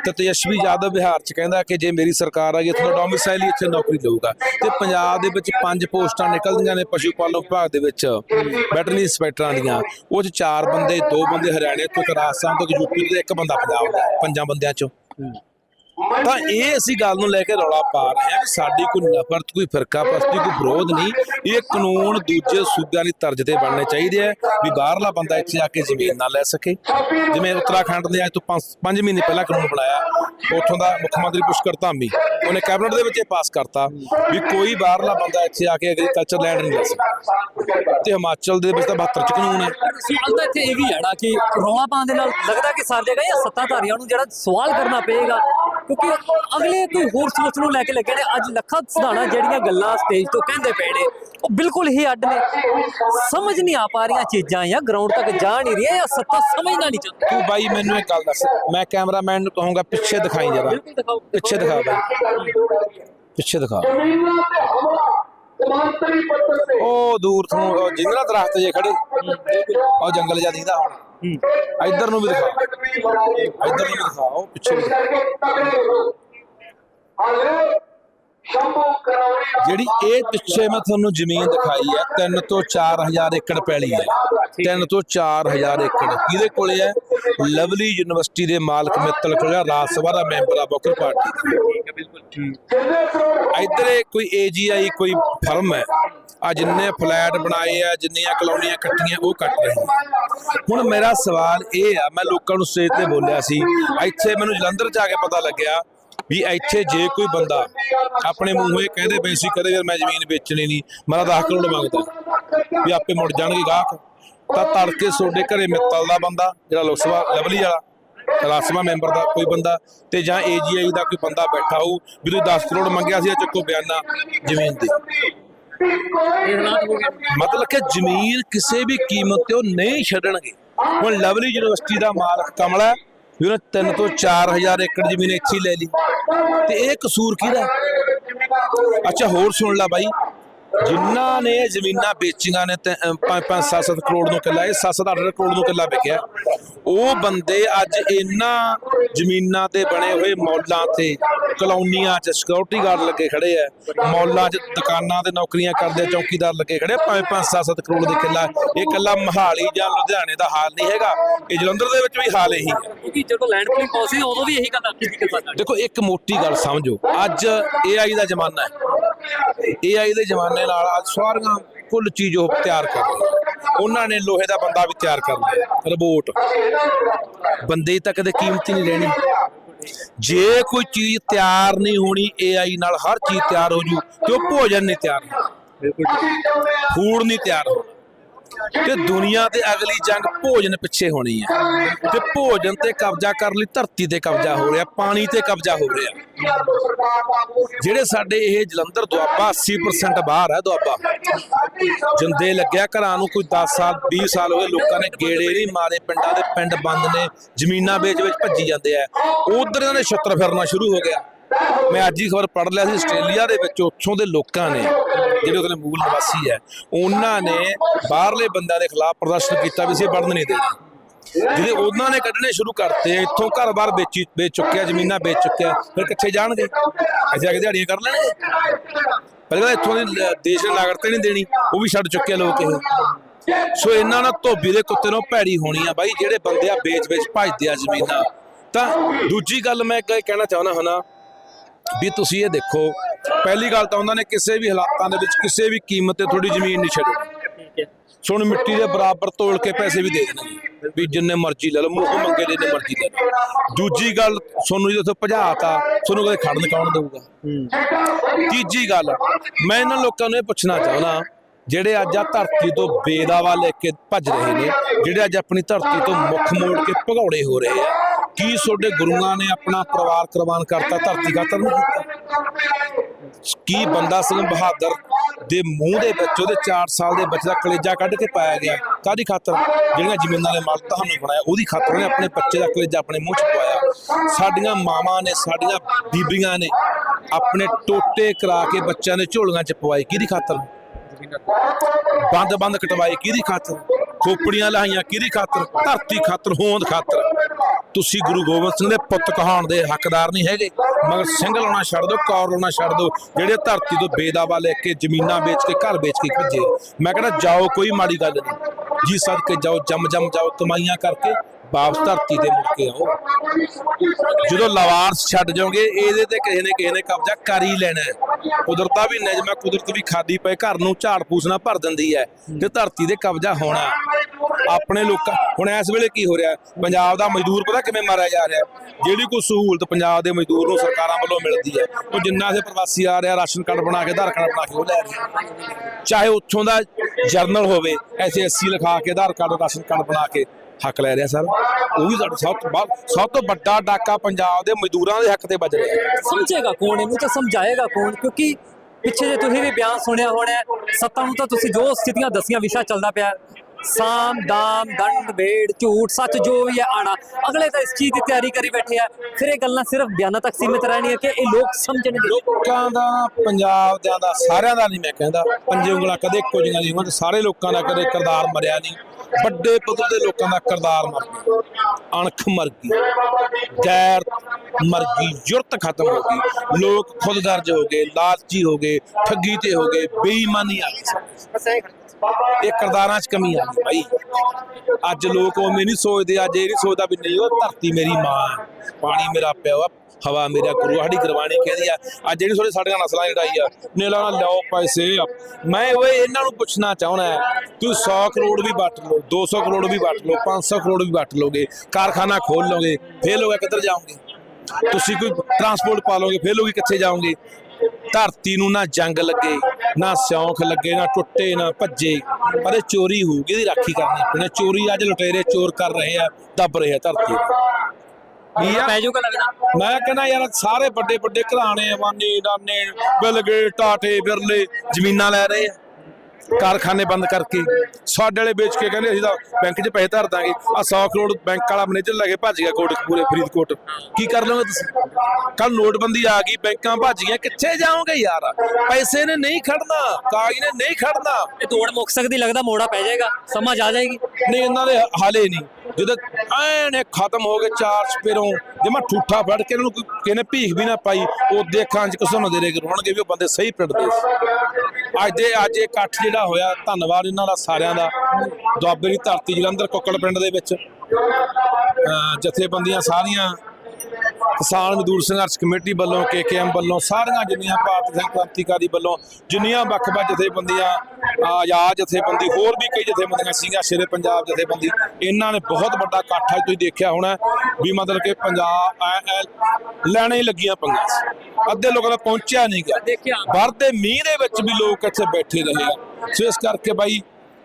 ਤੇ ਤੇਜਸਵੀ ਯਾਦਵ ਬਿਹਾਰ 'ਚ ਕਹਿੰਦਾ ਕਿ ਜੇ ਮੇਰੀ ਸਰਕਾਰ ਆ ਗਈ ਇੱਥੋਂ ਦਾ ਡੋਮਿਸਾਈਲ ਹੀ ਇੱਥੇ ਨੌਕਰੀ ਲਊਗਾ। ਤੇ ਪੰਜਾਬ ਦੇ ਵਿੱਚ ਪੰਜ ਪੋਸਟਾਂ ਨਿਕਲਦੀਆਂ ਨੇ ਪਸ਼ੂ ਪਾਲਣ ਵਿਭਾਗ ਦੇ ਵਿੱਚ, ਵੈਟਰਨਰੀ ਇੰਸਪੈਕਟਰਾਂ ਦੀਆਂ। ਉਹ 'ਚ ਚਾਰ ਬੰਦੇ, ਦੋ ਬੰਦੇ ਹਰਿਆਣੇ ਤੋਂ, ਇੱਕ ਰਾਜਸਥਾਨ ਤੋਂ, ਇੱਕ ਯੂਪੀ ਤੋਂ, ਇੱਕ ਬੰਦਾ ਪੰਜਾਬ ਦਾ, ਪੰਜਾਂ ਬੰਦਿਆਂ 'ਚੋਂ। ਤਾਂ ਇਹ ਅਸੀਂ ਗੱਲ ਨੂੰ ਲੈ ਕੇ ਰੌਲਾ ਪਾ ਰਹੇ ਹਾਂ ਕਿ ਸਾਡੀ ਕੋਈ ਨਫ਼ਰਤ, ਕੋਈ ਫਿਰਕਾ ਪ੍ਰਸਤੀ, ਕੋਈ ਵਿਰੋਧ ਨਹੀਂ। ਇਹ ਕਾਨੂੰਨ ਦੂਜੇ ਸੂਬਿਆਂ ਦੀ ਤਰਜ਼ ਤੇ ਬਣਨੇ ਚਾਹੀਦੇ ਆ ਵੀ ਬਾਹਰਲਾ ਬੰਦਾ ਇੱਥੇ ਆ ਕੇ ਜ਼ਮੀਨ ਨਾ ਲੈ ਸਕੇ। ਜਿਵੇਂ ਉੱਤਰਾਖੰਡ ਨੇ ਅੱਜ ਤੋਂ 5 ਮਹੀਨੇ ਪਹਿਲਾਂ ਕਾਨੂੰਨ ਬਣਾਇਆ। ਉੱਥੋਂ ਦਾ ਮੁੱਖ ਮੰਤਰੀ ਪੁਸ਼ਕਰ ਧਾਮੀ, ਉਹਨੇ ਕੈਬਨਿਟ ਦੇ ਵਿੱਚ ਇਹ ਪਾਸ ਕਰਤਾ ਵੀ ਕੋਈ ਬਾਹਰਲਾ ਬੰਦਾ ਇੱਥੇ ਆ ਕੇ ਐਗਰੀਕਲਚਰ ਲੈਂਡ ਨਹੀਂ ਲੈ ਸਕਦਾ। ਤੇ ਹਿਮਾਚਲ ਦੇ ਵਿੱਚ ਤਾਂ 72 ਚ ਕਾਨੂੰਨ ਹੈ ਸਵਾਲ ਤਾਂ ਇੱਥੇ ਇਹ ਵੀ ਹੈ ਕਿ ਰੌਲਾ ਪਾਉਣ ਦੇ ਨਾਲ ਲੱਗਦਾ ਕਿ ਸਾਰੀ ਜਗ੍ਹਾ ਸੱਤਾਧਾਰੀਆਂ ਨੂੰ ਜਿਹੜਾ ਸਵਾਲ ਕਰਨਾ ਪਏਗਾ ਕਿਉਂਕਿ ਅਗਲੇ ਕੋਈ ਹੋਰ ਸੋਚ ਨੂੰ ਲੈ ਕੇ ਲੱਗੇ ਨੇ ਅੱਜ ਲੱਖਾਂ ਸਿਧਾਣਾ ਜਿਹੜੀਆਂ ਗੱਲਾਂ ਸਟੇਜ ਤੋਂ ਕਹਿੰਦੇ ਪਏ ਨੇ ਉਹ ਬਿਲਕੁਲ ਹੀ ਅੱਡ ਨੇ। ਸਮਝ ਨਹੀਂ ਆ ਪਾ ਰਹੀਆਂ ਚੀਜ਼ਾਂ ਜਾਂ ਗਰਾਊਂਡ ਤੱਕ ਜਾ ਨਹੀਂ ਰਹੀਆਂ ਜਾਂ ਸੱਤਾ ਸਮਝਣਾ ਨਹੀਂ ਚਾਹੁੰਦਾ। ਤੂੰ ਬਾਈ ਮੈਨੂੰ ਇੱਕ ਗੱਲ ਦੱਸ ਮੈਂ ਕੈਮਰਾਮੈਨ ਨੂੰ ਕਹੂੰਗਾ ਪਿੱਛੇ ਦਿਖਾਈ ਜਰਾ। ਬਿਲਕੁਲ ਦਿਖਾਓ। ਪਿੱਛੇ ਦਿਖਾ ਬਾਈ। ਪਿੱਛੇ ਦਿਖਾ। ਉਹ ਦੂਰ ਤੋਂ ਜਿੰਗਲਾ ਦਰਖਤ ਜੇ ਖੜੇ। ਉਹ ਜੰਗਲ ਜਿਹਾ ਦਿਖਦਾ ਹੁਣ। ਇੱਧਰ ਨੂੰ ਵੀ ਦਿਖਾ। ਇੱਧਰ ਨੂੰ ਵੀ ਦਿਖਾ। ਉਹ ਪਿੱਛੇ। ਜਿਹੜੀ ਇਹ ਪਿੱਛੇ ਮੈਂ ਤੁਹਾਨੂੰ ਜ਼ਮੀਨ ਦਿਖਾਈ ਹੈ 3 ਤੋਂ 4000 ਏਕੜ ਪੈਲੀ ਹੈ। 3 ਤੋਂ 4000 ਏਕੜ। ਕਿਹਦੇ ਕੋਲੇ ਹੈ? ਲਵਲੀ ਯੂਨੀਵਰਸਿਟੀ ਦੇ ਮਾਲਕ ਮਿੱਤਲ ਕੋਲੇ ਹੈ, ਰਾਜ ਸਭਾ ਦਾ ਮੈਂਬਰ ਆ ਬੋਕਰ ਪਾਰਟੀ ਇੱਧਰ ਇਹ ਕੋਈ ਏਜੀਆਈ ਕੋਈ ਫਰਮ ਹੈ। ਆ ਜਿੰਨੇ ਫਲੈਟ ਬਣਾਏ ਆ ਜਿੰਨੀਆਂ ਕਲੋਨੀਆਂ ਕੱਟੀਆਂ ਉਹ ਕੱਟ ਰਹੇ ਹੁਣ ਮੇਰਾ ਸਵਾਲ ਇਹ ਆ, ਮੈਂ ਲੋਕਾਂ ਨੂੰ ਸਟੇਜ ਤੇ ਬੋਲਿਆ ਸੀ, ਇੱਥੇ ਮੈਨੂੰ ਜਲੰਧਰ ਚ ਆ ਕੇ ਪਤਾ ਲੱਗਿਆ ਵੀ ਇੱਥੇ ਜੇ ਕੋਈ ਬੰਦਾ ਆਪਣੇ ਮੂੰਹੋਂ ਇਹ ਕਹਿੰਦੇ ਪਏ ਸੀ, ਕਦੇ ਯਾਰ ਮੈਂ ਜ਼ਮੀਨ ਵੇਚਣੀ ਨਹੀਂ ਮੇਰਾ 10 ਕਰੋੜ ਮੰਗਦਾ, ਵੀ ਆਪੇ ਮੁੜ ਜਾਣਗੇ ਗਾਹਕ। ਤਾਂ ਤੜਕੇ ਤੁਹਾਡੇ ਘਰੇ ਮਿੱਤਲ ਦਾ ਬੰਦਾ, ਜਿਹੜਾ ਲੋਕ ਸਭਾ ਲਵਲੀ ਵਾਲਾ, ਰਾਜ ਸਭਾ ਮੈਂਬਰ ਦਾ ਕੋਈ ਬੰਦਾ, ਤੇ ਜਾਂ ਏਜੀਆਈ ਦਾ ਕੋਈ ਬੰਦਾ ਬੈਠਾ ਹੋਊ, ਵੀ ਤੁਸੀਂ 10 ਕਰੋੜ ਮੰਗਿਆ ਸੀ, ਇਹ ਚੱਕੋ ਬਿਆਨਾ ਜ਼ਮੀਨ ਦੇ ਮਤਲਬ ਕਿ ਜ਼ਮੀਨ ਕਿਸੇ ਵੀ ਕੀਮਤ ਤੇ ਉਹ ਨਹੀਂ ਛੱਡਣਗੇ। ਹੁਣ ਲਵਲੀ ਯੂਨੀਵਰਸਿਟੀ ਦਾ ਮਾਲਕ ਕਮਲਾ ਹੈ, ਵੀ ਉਹਨੇ 3 ਤੋਂ 4000 ਏਕੜ ਜ਼ਮੀਨ ਇੱਥੇ ਲੈ ਲਈ। ਤੇ ਇਹ ਕਸੂਰ ਕਿਹਦਾ ਅੱਛਾ, ਹੋਰ ਸੁਣ ਲੈ ਬਾਈ। ਜਿਨ੍ਹਾਂ ਨੇ ਜ਼ਮੀਨਾਂ ਵੇਚੀਆਂ ਨੇ 5-5 7-7 ਕਰੋੜ ਨੂੰ ਕਿੱਲਾ ਇਹ 7-8 ਕਰੋੜ ਨੂੰ ਕਿੱਲਾ ਵਿਕਿਆ। ਉਹ ਬੰਦੇ ਅੱਜ ਇਹਨਾਂ ਜ਼ਮੀਨਾਂ ਤੇ ਬਣੇ ਹੋਏ ਮੌਲਾਂ ਤੇ ਕਲੋਨੀਆਂ 'ਚ ਸਿਕਿਉਰਿਟੀ ਗਾਰਡ ਲੱਗੇ ਖੜੇ ਆ। ਮੌਲਾਂ 'ਚ ਦੁਕਾਨਾਂ ਤੇ ਨੌਕਰੀਆਂ ਕਰਦੇ ਚੌਕੀਦਾਰ ਲੱਗੇ ਖੜੇ 5-5 7-7 ਕਰੋੜ ਦੇ ਕਿੱਲਾ। ਇਹ ਕੱਲਾ ਮਹਾਲੀ ਜਾਂ ਲੁਧਿਆਣੇ ਦਾ ਹਾਲ ਨਹੀਂ ਹੈਗਾ। ਇਹ ਜਲੰਧਰ ਦੇ ਵਿੱਚ ਵੀ ਹਾਲ ਇਹੀ ਹੈ। ਕਿਉਂਕਿ ਜਦੋਂ ਲੈਂਡ ਪੂਲਿੰਗ ਪਾਲਿਸੀ ਉਦੋਂ ਵੀ ਇਹੀ ਗੱਲ ਆਖੀ ਸੀ ਦੇਖੋ ਇੱਕ ਮੋਟੀ ਗੱਲ ਸਮਝੋ। ਅੱਜ AI ਦਾ ਜ਼ਮਾਨਾ ਹੈ। AI ਦੇ ਜ਼ਮਾਨੇ ਨਾਲ ਅੱਜ ਸਾਰੀਆਂ ਕੁੱਲ ਚੀਜ਼ ਉਹ ਤਿਆਰ ਕਰ ਰਹੇ। ਉਹਨਾਂ ਨੇ ਲੋਹੇ ਦਾ ਬੰਦਾ ਵੀ ਤਿਆਰ ਕਰ ਲਿਆ ਰੋਬੋਟ ਬੰਦੇ ਤਾਂ ਕਦੇ ਕੀਮਤੀ ਨਹੀਂ ਰਹਿਣੀ। ਜੇ ਕੋਈ ਚੀਜ਼ ਤਿਆਰ ਨਹੀਂ ਹੋਣੀ AI ਨਾਲ ਹਰ ਚੀਜ਼ ਤਿਆਰ ਹੋ ਜੂ ਤੇ ਉਹ ਭੋਜਨ ਨਹੀਂ ਤਿਆਰ। ਹੋਣਾ ਫੂਡ ਨਹੀਂ ਤਿਆਰ। ਹੋਣਾ ਤੇ ਦੁਨੀਆ ਤੇ ਅਗਲੀ ਜੰਗ ਭੋਜਨ ਪਿੱਛੇ ਹੋਣੀ ਹੈ। ਤੇ ਭੋਜਨ ਤੇ ਕਬਜ਼ਾ ਕਰਨ ਲਈ ਧਰਤੀ ਤੇ ਕਬਜ਼ਾ ਹੋ ਰਿਹਾ, ਪਾਣੀ ਤੇ ਕਬਜ਼ਾ ਹੋ ਰਿਹਾ। ਜਿਹੜੇ ਸਾਡੇ ਇਹ ਜਲੰਧਰ ਦੁਆਬਾ 80% ਬਾਹਰ ਹੈ ਦੁਆਬਾ। ਜਿੰਦੇ ਲੱਗਿਆ ਘਰਾਂ ਨੂੰ ਕੋਈ 10 ਸਾਲ 20 ਸਾਲ ਹੋ ਗਏ, ਲੋਕਾਂ ਨੇ ਗੇੜੇ ਨਹੀਂ ਮਾਰੇ, ਪਿੰਡਾਂ ਦੇ ਪਿੰਡ ਬੰਦ ਨੇ, ਜ਼ਮੀਨਾਂ ਵੇਚ ਵਿੱਚ ਭੱਜੀ ਜਾਂਦੇ ਆ। ਉਧਰ ਇਹਨਾਂ ਨੇ ਛੱਤਰ ਫਿਰਨਾ ਸ਼ੁਰੂ ਹੋ ਗਿਆ। ਮੈਂ ਅੱਜ ਹੀ ਖਬਰ ਪੜ੍ਹ ਲਿਆ ਸੀ, ਆਸਟ੍ਰੇਲੀਆ ਦੇ ਵਿੱਚ ਉੱਥੋਂ ਦੇ ਲੋਕਾਂ ਨੇ ਜਿਹੜੇ ਉਹਦੇ ਮੂਲ ਨਿਵਾਸੀ ਹੈ, ਉਹਨਾਂ ਨੇ ਬਾਹਰਲੇ ਬੰਦਿਆਂ ਦੇ ਖਿਲਾਫ ਪ੍ਰਦਰਸ਼ਨ ਕੀਤਾ ਵੀ ਅਸੀਂ ਵੜਨ ਨਹੀਂ ਦੇਣਾ ਜਿਹੜੇ ਉਹਨਾਂ ਨੇ ਕੱਢਣੇ ਸ਼ੁਰੂ ਕਰਤੇ, ਇੱਥੋਂ ਘਰ-ਬਾਰ ਵੇਚੀ, ਵੇਚ ਚੁੱਕਿਆ, ਜ਼ਮੀਨਾਂ ਵੇਚ ਚੁੱਕਿਆ, ਫਿਰ ਕਿੱਥੇ ਜਾਣਗੇ। ਅਸੀਂ ਆ ਦਿਹਾੜੀਆਂ ਕਰ ਲੈਣਗੇ। ਪਹਿਲਾਂ ਇੱਥੋਂ ਦੀ ਦੇਸ਼ ਨੇ ਲਾਗਤ ਨਹੀਂ ਦੇਣੀ, ਉਹ ਵੀ ਛੱਡ ਚੁੱਕੇ ਲੋਕ ਇਹ। ਸੋ ਇਹਨਾਂ ਨਾਲ ਧੋਬੀ ਦੇ ਕੁੱਤੇ ਨੂੰ ਭੈੜੀ ਹੋਣੀ ਆ ਬਾਈ, ਜਿਹੜੇ ਬੰਦੇ ਆ ਵੇਚ-ਵੇਚ ਭਜਦੇ ਆ ਜ਼ਮੀਨਾਂ। ਤਾਂ ਦੂਜੀ ਗੱਲ ਮੈਂ ਇੱਕ ਇਹ ਕਹਿਣਾ ਚਾਹੁੰਦਾ ਹਾਂ ਵੀ ਤੁਸੀਂ ਇਹ ਦੇਖੋ ਪਹਿਲੀ ਗੱਲ ਤਾਂ ਉਹਨਾਂ ਨੇ ਕਿਸੇ ਵੀ ਹਾਲਾਤਾਂ ਦੇ ਵਿੱਚ ਕਿਸੇ ਵੀ ਕੀਮਤ ਤੇ ਤੁਹਾਡੀ ਜ਼ਮੀਨ ਨਹੀਂ ਛੱਡਣੀ। ਠੀਕ ਹੈ। ਸੁਣ ਮਿੱਟੀ ਦੇ ਬਰਾਬਰ ਤੋਲ ਕੇ ਪੈਸੇ ਵੀ ਦੇ ਦੇਣਗੇ ਵੀ ਜਿੰਨੇ ਮਰਜ਼ੀ ਲੈ ਲਓ ਮੂੰਹ ਮੰਗੇ ਜਿੰਨੇ ਮਰਜ਼ੀ ਲੈ ਲਓ। ਦੂਜੀ ਗੱਲ ਤੁਹਾਨੂੰ ਜਦੋਂ ਭਜਾਤਾ ਤੁਹਾਨੂੰ ਕਦੇ ਖੜਨ ਕੌਣ ਦੇਊਗਾ? ਤੀਜੀ ਗੱਲ ਮੈਂ ਇਹਨਾਂ ਲੋਕਾਂ ਨੂੰ ਇਹ ਪੁੱਛਣਾ ਚਾਹੁੰਦਾ ਜਿਹੜੇ ਅੱਜ ਆ ਧਰਤੀ ਤੋਂ ਬੇਦਾਵਾ ਲੈ ਕੇ ਭੱਜ ਰਹੇ ਨੇ ਜਿਹੜੇ ਅੱਜ ਆਪਣੀ ਧਰਤੀ ਤੋਂ ਮੁੱਖ ਮੋੜ ਕੇ ਭਗੌੜੇ ਹੋ ਰਹੇ ਆ ਕੀ ਤੁਹਾਡੇ ਗੁਰੂਆਂ ਨੇ ਆਪਣਾ ਪਰਿਵਾਰ ਕੁਰਬਾਨ ਕਰਤਾ, ਧਰਤੀ ਖਾਤਰ ਨਹੀਂ ਕੀਤਾ। ਕੀ ਬੰਦਾ ਸਿੰਘ ਬਹਾਦਰ ਦੇ ਮੂੰਹ ਦੇ ਵਿੱਚ, ਉਹਦੇ 4 ਸਾਲ ਦੇ ਬੱਚੇ ਦਾ ਕਲੇਜਾ ਕੱਢ ਕੇ ਪਾਇਆ ਗਿਆ ਕਾਦੀ ਖਾਤਰ? ਜਿਹੜੀਆਂ ਜ਼ਮੀਨਾਂ ਦੇ ਮਾਲਕ ਤੁਹਾਨੂੰ ਬਣਾਇਆ, ਉਹਦੀ ਖਾਤਰ ਉਹਨੇ ਆਪਣੇ ਬੱਚੇ ਦਾ ਕਲੇਜਾ ਆਪਣੇ ਮੂੰਹ 'ਚ ਪਵਾਇਆ। ਸਾਡੀਆਂ ਮਾਵਾਂ ਨੇ, ਸਾਡੀਆਂ ਬੀਬੀਆਂ ਨੇ ਆਪਣੇ ਟੋਟੇ ਕਰਾ ਕੇ ਬੱਚਿਆਂ ਦੇ ਝੋਲੀਆਂ 'ਚ ਪਵਾਏ ਕਿਹਦੀ ਖਾਤਰ? ਬੰਦ ਬੰਦ ਕਟਵਾਏ ਕਿਹਦੀ ਖਾਤਰ? ਖੋਪੜੀਆਂ ਲਾਈਆਂ ਕਿਹਦੀ ਖਾਤਰ? ਧਰਤੀ ਖਾਤਰ, ਹੋਂਦ ਖਾਤਰ। ਤੁਸੀਂ ਗੁਰੂ ਗੋਬਿੰਦ ਸਿੰਘ ਦੇ ਪੁੱਤ ਕਹਾਉਣ ਦੇ ਹੱਕਦਾਰ ਨਹੀਂ ਹੈਗੇ, ਮਗਰ ਸਿੰਘ ਲਾਉਣਾ ਛੱਡ ਦਿਓ, ਕੌਰ ਲਾਉਣਾ ਛੱਡ ਦਿਓ, ਜਿਹੜੇ ਧਰਤੀ ਤੋਂ ਬੇਦਾਵਾ ਲੈ ਕੇ ਜ਼ਮੀਨਾਂ ਵੇਚ ਕੇ, ਘਰ ਵੇਚ ਕੇ ਭੱਜੇ। ਮੈਂ ਕਹਿੰਦਾ, ਜਾਓ ਕੋਈ ਮਾੜੀ ਗੱਲ ਨਹੀਂ। ਜੀ ਸਦਕੇ ਜਾਓ, ਜੰਮ ਜੰਮ ਜਾਓ ਕਮਾਈਆਂ ਕਰਕੇ ਵਾਪਸ ਧਰਤੀ ਤੇ ਮੁੜ ਕੇ ਆਓ। ਜਦੋਂ ਲਵਾਰਸ ਛੱਡ ਜਾਓਗੇ, ਇਹਦੇ ਤੇ ਕਿਸੇ ਨੇ ਕਿਸੇ ਨੇ ਕਬਜ਼ਾ ਕਰ ਹੀ ਲੈਣਾ ਹੈ। ਕੁਦਰਤਾ ਵੀ ਨਿਯਮ ਕੁਦਰਤ ਵੀ ਖਾਦੀ ਪਏ, ਘਰ ਨੂੰ ਝਾੜ ਪੂਸਣਾ ਭਰ ਦਿੰਦੀ ਹੈ ਤੇ ਧਰਤੀ ਤੇ ਕਬਜ਼ਾ ਹੋਣਾ ਆਪਣੇ ਲੋਕਾਂ, ਹੁਣ ਇਸ ਵੇਲੇ ਕੀ ਹੋ ਰਿਹਾ ਪੰਜਾਬ ਦਾ ਮਜ਼ਦੂਰ ਪਤਾ ਕਿਵੇਂ ਮਾਰਿਆ ਜਾ ਰਿਹਾ ਜਿਹੜੀ ਕੋਈ ਸਹੂਲਤ ਪੰਜਾਬ ਦੇ ਮਜ਼ਦੂਰ ਨੂੰ ਸਰਕਾਰਾਂ ਵੱਲੋਂ ਮਿਲਦੀ ਹੈ ਉਹ ਜਿੰਨਾ ਦੇ ਪ੍ਰਵਾਸੀ ਆ ਰਿਹਾ, ਰਾਸ਼ਨ ਕਾਰਡ ਬਣਾ ਕੇ, ਆਧਾਰ ਕਾਰਡ ਬਣਾ ਕੇ ਉਹ ਲੈ ਰਿਹਾ। ਚਾਹੇ ਉੱਥੋਂ ਦਾ ਜਰਨਲ ਹੋਵੇ, ਐਸੇ 80 ਲਿਖਾ ਕੇ, ਆਧਾਰ ਕਾਰਡ, ਰਾਸ਼ਨ ਕਾਰਡ ਬਣਾ ਕੇ ਹੱਕ ਲੈ ਰਿਹਾ ਸਰ। ਉਹ ਵੀ ਸਾਡਾ ਸਭ ਤੋਂ ਸਭ ਤੋਂ ਵੱਡਾ ਡਾਕਾ ਪੰਜਾਬ ਦੇ ਮਜ਼ਦੂਰਾਂ ਦੇ ਹੱਕ ਤੇ ਵੱਜ ਰਿਹਾ। ਹੈ ਸਮਝੇਗਾ ਕੌਣ? ਇਹਨੂੰ ਤਾਂ ਸਮਝਾਏਗਾ ਕੌਣ? ਕਿਉਂਕਿ ਪਿੱਛੇ ਜੇ ਤੁਸੀਂ ਵੀ ਬਿਆਨ ਸੁਣਿਆ ਹੋਣਾ ਹੈ, ਸੱਤਾ ਨੂੰ ਤਾਂ ਤੁਸੀਂ ਜੋ ਸਥਿਤੀਆਂ ਦਸੀਆਂ ਵਿਸ਼ਾ ਚੱਲਦਾ ਪਿਆ ਹੈ, ਸਾਮ ਦਾਮ ਦੰਡ ਭੇੜ ਝੂਠ ਸੱਚ ਜੋ ਵੀ ਹੈ ਆਣਾ। ਅਗਲੇ ਤਾਂ ਇਸ ਚੀਜ਼ ਦੀ ਤਿਆਰੀ ਕਰੀ ਬੈਠੇ ਆ। ਫਿਰ ਇਹ ਗੱਲਾਂ ਸਿਰਫ ਬਿਆਨਾਂ ਤੱਕ ਸੀਮਿਤ ਰਹਿਣੀਆਂ ਕਿ ਇਹ ਲੋਕ ਸਮਝਣਗੇ? ਲੋਕਾਂ ਦਾ ਪੰਜਾਬ ਦਿਆਂ ਦਾ ਸਾਰਿਆਂ ਦਾ ਨਹੀਂ ਮੈਂ ਕਹਿੰਦਾ। ਪੰਜੇ ਉਂਗਲਾਂ ਕਦੇ ਇੱਕੋ ਜਿਹੀਆਂ ਨਹੀਂ ਹੁੰਦੀਆਂ। ਸਾਰੇ ਲੋਕਾਂ ਦਾ ਕਦੇ ਕਿਰਦਾਰ ਮਰਿਆ ਨਹੀਂ। ਵੱਡੇ ਪੱਧਰ ਦੇ ਲੋਕਾਂ ਦਾ ਕਿਰਦਾਰ ਮਰ ਗਿਆ। ਅਣਖ ਮਰ ਗਈ। ਗੈਰ ਮਰ ਗਈ। ਜੁਰਤ ਖਤਮ ਹੋ ਗਈ। ਲੋਕ ਖੁਦਗਰਜ ਹੋ ਗਏ ਲਾਲਚੀ ਹੋ ਗਏ ਠੱਗੀ ਤੇ ਹੋ ਗਏ ਬੇਈਮਾਨੀ ਆ ਗਈ ਇਹ ਕਿਰਦਾਰਾਂ 'ਚ ਕਮੀ ਆ ਗਈ ਭਾਈ। ਅੱਜ ਲੋਕ ਉਵੇਂ ਨਹੀਂ ਸੋਚਦੇ ਅੱਜ ਇਹ ਨਹੀਂ ਸੋਚਦਾ ਵੀ ਨਹੀਂ ਉਹ ਧਰਤੀ ਮੇਰੀ ਮਾਂ ਹੈ, ਪਾਣੀ ਮੇਰਾ ਪਿਓ ਆ ਹਵਾ ਮੇਰਾ ਗੁਰੂ ਸਾਡੀ ਗੁਰਬਾਣੀ ਕਹਿੰਦੀ ਆ ਅੱਜ ਜਿਹੜੀ ਥੋੜੇ ਸਾਡੀਆਂ ਨਸਲਾਂ ਲੜਾਈ ਆ ਨੇ ਲਾਣਾ ਪੈਸੇ ਮੈਂ ਓਏ ਇਹਨਾਂ ਨੂੰ ਪੁੱਛਣਾ ਚਾਹਣਾ ਹੈ ਤੁਸੀਂ 100 ਕਰੋੜ ਵੀ ਵਟ ਲਓ 200 ਕਰੋੜ ਵੀ ਵਟ ਲਓ 500 ਕਰੋੜ ਵੀ ਵਟ ਲਓਗੇ, ਕਾਰਖਾਨਾ ਖੋਲ ਲਓਗੇ, ਫੇਰ ਲੋਕ ਕਿੱਧਰ ਜਾਓਗੇ? ਤੁਸੀਂ ਕੋਈ ਟਰਾਂਸਪੋਰਟ ਪਾ ਲਓਗੇ, ਫੇਰ ਲੋਕੀ ਕਿੱਥੇ ਜਾਓਗੇ? ਧਰਤੀ ਨੂੰ ਨਾ ਜੰਗ ਲੱਗੇ, ਨਾ ਸਿਉਂਖ ਲੱਗੇ, ਨਾ ਟੁੱਟੇ, ਨਾ ਭੱਜੇ, ਪਰ ਇਹ ਚੋਰੀ ਹੋਊਗੀ, ਇਹਦੀ ਰਾਖੀ ਕਰਨੀ ਪੈਣੀ ਚੋਰੀ ਅੱਜ ਲੁਟੇਰੇ ਚੋਰ ਕਰ ਰਹੇ ਆ, ਦੱਬ ਰਹੇ ਆ ਧਰਤੀ ਪੈ ਜਾਊਗਾ ਲੱਗਦਾ। ਮੈਂ ਕਹਿੰਦਾ ਯਾਰ ਸਾਰੇ ਵੱਡੇ ਵੱਡੇ ਘਰਾਣੇ ਅਵਾਨੀ ਦਾਨੇ ਬਿਲ ਗੇਟ ਟਾਟੇ ਬਿਰਲੇ ਜ਼ਮੀਨਾਂ ਲੈ ਰਹੇ ਆ। ਕਾਰਖਾਨੇ ਬੰਦ ਕਰਕੇ ਸਾਡੇ ਵਾਲੇ ਵੇਚ ਕੇ ਕਹਿੰਦੇ ਅਸੀਂ ਤਾਂ ਬੈਂਕ 'ਚ ਪੈਸੇ ਧਰ ਦਾਂਗੇ। ਆ 100 ਕਰੋੜ ਬੈਂਕ ਵਾਲਾ ਮੈਨੇਜਰ ਲੈ ਕੇ ਭੱਜ ਗਿਆ ਕੋਟਕਪੂਰੇ ਫਰੀਦਕੋਟ। ਕੀ ਕਰ ਲਓਗੇ ਤੁਸੀਂ? ਕੱਲ ਨੋਟਬੰਦੀ ਆ ਗਈ ਬੈਂਕਾਂ ਭੱਜ ਗਈਆਂ ਕਿੱਥੇ ਜਾਓਗੇ ਯਾਰ? ਪੈਸੇ ਨੇ ਨਹੀਂ ਖੜਨਾ ਕਾਗਜ਼ ਨੇ ਨਹੀਂ ਖੜਨਾ। ਇਹ ਤੋੜ ਮੁੱਕ ਸਕਦੀ ਲੱਗਦਾ ਮੋੜਾ ਪੈ ਜਾਏਗਾ ਸਮਝ ਆ ਜਾਏਗੀ। ਨਹੀਂ ਇਹਨਾਂ ਦੇ ਹਾਲੇ ਨਹੀਂ। ਜਦੋਂ ਐਨ ਖਤਮ ਹੋ ਗਏ ਚਾਰ ਸਪੇਰੋਂ ਜਮਾ ਠੂਠਾ ਫੜ ਕੇ ਇਹਨਾਂ ਨੂੰ ਕਿਸੇ ਨੇ ਭੀਖ ਵੀ ਨਾ ਪਾਈ ਉਹ ਦੇਖਾਂ ਚ ਕਿਸੇ ਨੂੰ ਦੇ ਰਹੇ ਹੋਣਗੇ ਵੀ ਉਹ ਬੰਦੇ ਸਹੀ ਪਿੰਡਦੇ ਸੀ। ਅੱਜ ਦੇ ਅੱਜ ਇਹ ਇਕੱਠ ਜਿਹੜਾ ਹੋਇਆ, ਧੰਨਵਾਦ ਇਹਨਾਂ ਦਾ ਸਾਰਿਆਂ ਦਾ। ਦੁਆਬੇ ਦੀ ਧਰਤੀ ਜਲੰਧਰ ਕੁੱਕੜ ਪਿੰਡ ਦੇ ਵਿੱਚ, ਅਹ, ਜਥੇਬੰਦੀਆਂ ਸਾਰੀਆਂ ਕਿਸਾਨ ਮਜ਼ਦੂਰ ਸੰਘਰਸ਼ ਕਮੇਟੀ ਵੱਲੋਂ ਕੇਕੇਐਮ ਵੱਲੋਂ ਸਾਰੀਆਂ ਜਿੰਨੀਆਂ ਭਾਰਤ ਕ੍ਰਾਂਤੀਕਾਰੀ ਵੱਲੋਂ ਜਿੰਨੀਆਂ ਵੱਖ-ਵੱਖ ਜਥੇਬੰਦੀਆਂ ਆਜ਼ਾਦ ਜਥੇਬੰਦੀ ਹੋਰ ਵੀ ਕਈ ਜਥੇਬੰਦੀਆਂ ਸੀਗੀਆਂ ਸ਼ੇਰੇ ਪੰਜਾਬ ਜਥੇਬੰਦੀ ਇਹਨਾਂ ਨੇ ਬਹੁਤ ਵੱਡਾ ਇਕੱਠ ਅੱਜ ਤੁਸੀਂ ਦੇਖਿਆ ਹੋਣਾ ਵੀ ਮਤਲਬ ਕਿ ਪੰਜਾਬ ਲੈਣੇ ਹੀ ਲੱਗੀਆਂ ਪੰਗਾਂ ਸੀ। ਅੱਧੇ ਲੋਕਾਂ ਦਾ ਪਹੁੰਚਿਆ ਨਹੀਂ ਗਿਆ। ਦੇਖਿਆ। ਵਰਦੇ ਮੀਂਹ ਦੇ ਵਿੱਚ ਵੀ ਲੋਕ ਇੱਥੇ ਬੈਠੇ ਰਹੇ ਆ। ਸੋ ਇਸ ਕਰਕੇ ਬਾਈ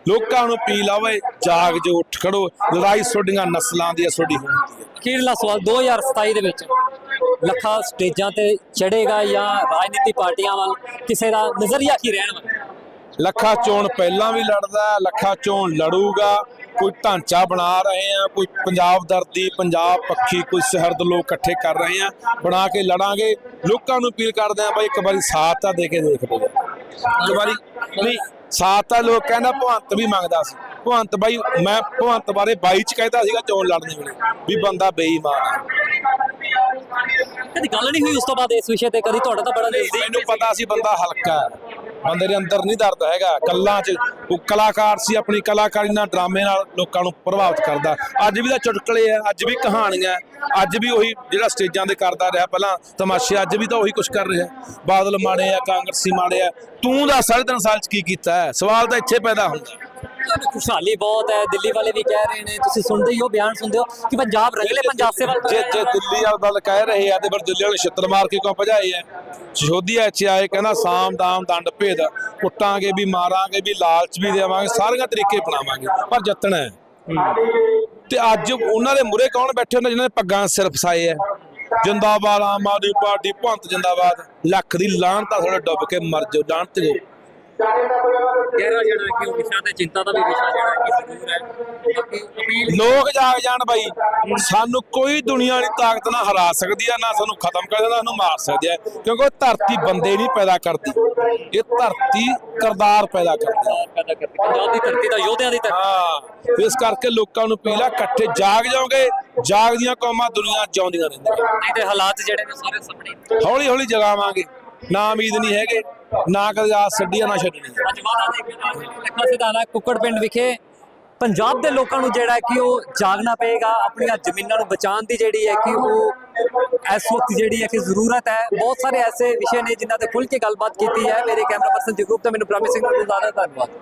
ਲੋਕਾਂ ਨੂੰ ਪੀ ਆਵੇ ਜਾਗ ਜੋ ਉੱਠ ਖੜੋ। ਲੜਾਈ ਤੁਹਾਡੀਆਂ ਨਸਲਾਂ ਦੀ ਤੁਹਾਡੀ ਹੋਣੀ ਦੀ ਹੈ ਅਖੀਰਲਾ ਸਵਾਲ? 2027 ਦੇ ਵਿੱਚ। ਲੱਖਾਂ ਸਟੇਜਾਂ ਤੇ ਚੜੇਗਾ ਜਾਂ ਰਾਜਨੀਤੀ ਪਾਰਟੀਆਂ ਵੱਲ ਕਿਸੇ ਦਾ ਨਜ਼ਰੀਆ ਕੀ ਰਹਿਣ ਵਾਲਾ? ਲੱਖਾ ਚੋਣ ਪਹਿਲਾਂ ਵੀ ਲੜਦਾ, ਲੱਖਾ ਚੋਣ ਲੜੂਗਾ। ਕੋਈ ਢਾਂਚਾ ਬਣਾ ਰਹੇ ਆ, ਕੋਈ ਪੰਜਾਬ ਦਰਦੀ, ਪੰਜਾਬ ਪੱਖੀ, ਕੋਈ ਸਰਹੱਦ ਲੋਕ ਇਕੱਠੇ ਕਰ ਰਹੇ ਆ, ਬਣਾ ਕੇ ਲੜਾਂਗੇ। ਲੋਕਾਂ ਨੂੰ ਅਪੀਲ ਕਰਦੇ ਆ ਬਾਈ, ਇੱਕ ਵਾਰੀ ਸਾਥ ਤਾਂ ਦੇ ਕੇ ਦੇਖ ਲਓ। ਇੱਕ ਵਾਰੀ ਨਹੀਂ, ਸਾਥ ਤਾਂ ਲੋਕ ਕਹਿੰਦਾ ਭਵੰਤ ਵੀ ਮੰਗਦਾ ਸੀ। ਭਵੰਤ ਬਾਈ, ਮੈਂ ਭਵੰਤ ਬਾਰੇ 22 ਚ ਕਹਿੰਦਾ ਸੀਗਾ ਚੋਣ ਲੜਨੇ ਵੇਲੇ, ਵੀ ਬੰਦਾ ਬੇਈਮਾਨ ਹੈ ਕਦੀ ਗੱਲ ਨਹੀਂ ਹੋਈ ਉਸ ਤੋਂ ਬਾਅਦ ਇਸ ਵਿਸ਼ੇ ਤੇ? ਕਦੀ ਤੁਹਾਡਾ ਤਾਂ ਬੜਾ ਨਜ਼ਦੀਕ ਮੈਨੂੰ ਪਤਾ ਸੀ ਬੰਦਾ ਹਲਕਾ ਹੈ। ਬੰਦੇ ਦੇ ਅੰਦਰ ਨਹੀਂ ਦਰਦ ਹੈਗਾ। ਕੱਲਾਂ 'ਚ ਉਹ ਕਲਾਕਾਰ ਸੀ ਆਪਣੀ ਕਲਾਕਾਰੀ ਨਾਲ ਡਰਾਮੇ ਨਾਲ ਲੋਕਾਂ ਨੂੰ ਪ੍ਰਭਾਵਿਤ ਕਰਦਾ। ਅੱਜ ਵੀ ਤਾਂ ਚੁਟਕਲੇ ਆ ਅੱਜ ਵੀ ਕਹਾਣੀਆਂ ਹੈ, ਅੱਜ ਵੀ ਉਹੀ ਜਿਹੜਾ ਸਟੇਜਾਂ ਤੇ ਕਰਦਾ ਰਿਹਾ ਪਹਿਲਾਂ ਤਮਾਸ਼ੇ ਅੱਜ ਵੀ ਤਾਂ ਉਹੀ ਕੁਝ ਕਰ ਰਿਹਾ। ਬਾਦਲ ਮਾੜੇ ਆ ਕਾਂਗਰਸੀ ਮਾੜੇ ਆ। ਤੂੰ ਦਾ ਸਾਢੇ ਤਿੰਨ ਸਾਲ 'ਚ ਕੀ ਕੀਤਾ ਹੈ? ਸਵਾਲ ਤਾਂ ਇੱਥੇ ਪੈਦਾ ਹੁੰਦਾ। ਖੁਸ਼ਹਾਲੀ ਬਹੁਤ ਹੈ ਦਿੱਲੀ ਵਾਲੇ ਵੀ ਕਹਿ ਰਹੇ ਨੇ ਤੁਸੀਂ ਸੁਣਦੇ ਹੀ ਹੋ ਬਿਆਨ ਸੁਣਦੇ ਹੋ ਕਿ ਪੰਜਾਬ ਰੰਗਲੇ ਪੰਜਾਬ ਸੇ ਵੱਲ ਜੇ ਜੇ ਦਿੱਲੀ ਵਾਲ ਗੱਲ ਕਹਿ ਰਹੇ ਆ ਤੇ ਫਿਰ ਦਿੱਲੀ ਵਾਲੇ ਛਿੱਤਰ ਮਾਰ ਕੇ ਕਿਉਂ ਭਜਾਏ ਆ? ਸ਼ੋਧੀਆ ਇੱਥੇ ਆਏ ਕਹਿੰਦਾ ਸਾਮ ਦਾਮ ਦੰਡ ਭੇਦ ਕੁੱਟਾਂਗੇ ਵੀ ਮਾਰਾਂਗੇ ਵੀ ਲਾਲਚ ਵੀ ਦੇਵਾਂਗੇ ਸਾਰੀਆਂ ਤਰੀਕੇ ਅਪਣਾਵਾਂਗੇ ਪਰ ਜਿੱਤਣਾ ਹੈ। ਤੇ ਅੱਜ ਉਹਨਾਂ ਦੇ ਮੁਰੇ ਕੌਣ ਬੈਠੇ ਹੁੰਦੇ ਜਿਨ੍ਹਾਂ ਨੇ ਪੱਗਾਂ ਸਿਰ ਫਸਾਏ ਆ? ਜਿੰਦਾਬਾਦ ਆਮ ਆਦਮੀ ਪਾਰਟੀ ਭੰਤ ਜਿੰਦਾਬਾਦ ਲੱਖ ਦੀ ਲਾਹਣ ਤਾਂ ਥੋੜਾ ਡੁੱਬ ਕੇ ਮਰ ਜਾਓ ਲਾਹਣ ਤੇ ਜਾਓ ਗਹਿਰਾ ਜਿਹੜਾ ਕਿ ਉਹ ਵਿਸ਼ਾ ਤੇ ਚਿੰਤਾ ਦਾ ਵੀ ਵਿਸ਼ਾ ਜਿਹੜਾ ਕਿ ਜ਼ਰੂਰ ਹੈ। ਬਾਕੀ ਅਪੀਲ ਲੋਕ ਜਾਗ ਜਾਣ ਬਾਈ। ਸਾਨੂੰ ਕੋਈ ਦੁਨੀਆ ਦੀ ਤਾਕਤ ਨਾ ਹਰਾ ਸਕਦੀ ਆ ਨਾ ਸਾਨੂੰ ਖਤਮ ਕਰ ਸਕਦਾ ਸਾਨੂੰ ਮਾਰ ਸਕਦੀ ਆ। ਕਿਉਂਕਿ ਉਹ ਧਰਤੀ ਬੰਦੇ ਨਹੀਂ ਪੈਦਾ ਕਰਦੀ। ਇਹ ਧਰਤੀ ਕਰਦਾਰ ਪੈਦਾ ਕਰਦੀ। ਆ। ਪੈਦਾ ਕਰਦੀ। ਪੰਜਾਬ ਦੀ ਧਰਤੀ ਦਾ ਯੋਧਿਆਂ ਦੀ ਧਰਤੀ। ਹਾਂ। ਇਸ ਕਰਕੇ ਲੋਕਾਂ ਨੂੰ ਪੀਲਾ ਇਕੱਠੇ ਜਾਗ ਜਾਓਗੇ। ਜਾਗਦੀਆਂ ਕੌਮਾਂ ਦੁਨੀਆ ਜਿਉਂਦੀਆਂ ਰਹਿੰਦੀਆਂ। ਨਹੀਂ ਤੇ ਹਾਲਾਤ ਜਿਹੜੇ ਨੇ ਸਾਰੇ ਸਾਹਮਣੇ। ਹੌਲੀ ਹੌਲੀ ਜਗਾਵਾਂਗੇ। ਨਾ ਉਮੀਦ ਨਹੀਂ ਹੈਗੇ। ਨਾ ਕਦੇ ਆਸ ਛੱਡੀ ਆ, ਨਾ ਛੱਡਣੀ। ਆ। ਅੱਜ ਵਾਦਾ ਦੇ ਕੇ ਨਾਲ ਲੱਖਾ ਸਿਧਾਣਾ ਕੁੱਕੜ ਪਿੰਡ ਵਿਖੇ ਪੰਜਾਬ ਦੇ ਲੋਕਾਂ ਨੂੰ ਜਿਹੜਾ ਹੈ ਕਿ ਉਹ ਜਾਗਣਾ ਪਏਗਾ, ਆਪਣੀਆਂ ਜ਼ਮੀਨਾਂ ਨੂੰ ਬਚਾਉਣ ਦੀ ਜਿਹੜੀ ਹੈ ਕਿ ਉਹ ਇਸ ਵਕਤ ਜਿਹੜੀ ਹੈ ਕਿ ਜ਼ਰੂਰਤ ਹੈ। ਬਹੁਤ ਸਾਰੇ ਐਸੇ ਵਿਸ਼ੇ ਨੇ ਜਿਨ੍ਹਾਂ ਤੇ ਖੁੱਲ ਕੇ ਗੱਲਬਾਤ ਕੀਤੀ ਹੈ। ਮੇਰੇ ਕੈਮਰਾ ਪਰਸਨ ਜਗਰੂਪ ਤੇ ਮੈਨੂੰ ਪ੍ਰਮਿਸ ਸਿੰਘ ਨੂੰ ਜ਼ਿਆਦਾ ਧੰਨਵਾਦ।